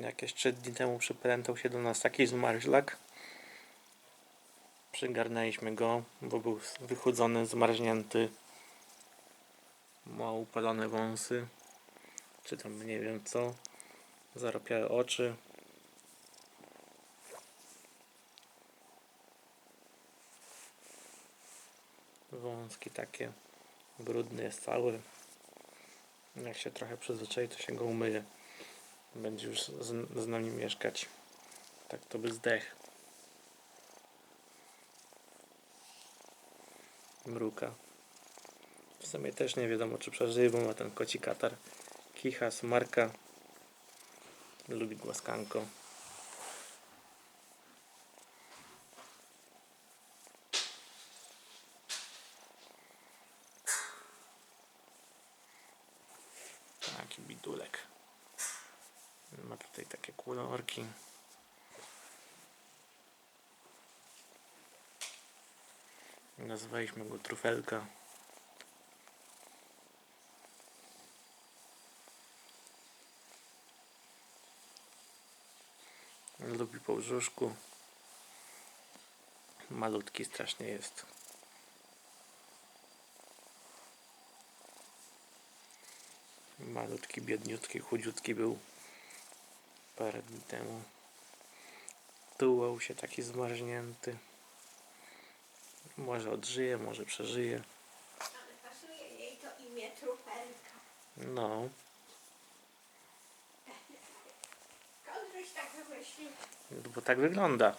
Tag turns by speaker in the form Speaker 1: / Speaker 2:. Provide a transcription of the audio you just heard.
Speaker 1: Jakieś 3 dni temu przyplętał się do nas taki zmarzlak. Przygarnęliśmy go, bo był wychudzony, zmarznięty. Ma upalone wąsy. Czy tam nie wiem co. Zaropiały oczy. Wąski takie. Brudny jest cały. Jak się trochę przyzwyczai, to się go umyje. Będzie już z, z nami mieszkać. Tak to by zdech. Mruka. W sumie też nie wiadomo, czy przeżyje, bo ma ten koci katar. Kicha, smarka. Lubi głaskanko. Taki bidulek. Tutaj takie kulorki. Nazwaliśmy go Trufelka. Lubi po brzuszku. Malutki strasznie jest. Malutki, biedniutki, chudziutki był parę dni temu. Tułał się taki zmarznięty. Może odżyje, może przeżyje.
Speaker 2: Ale pasuje jej to imię Trufelka.
Speaker 1: No,
Speaker 2: Skąd żeś tak wymyślił?
Speaker 1: bo tak wygląda.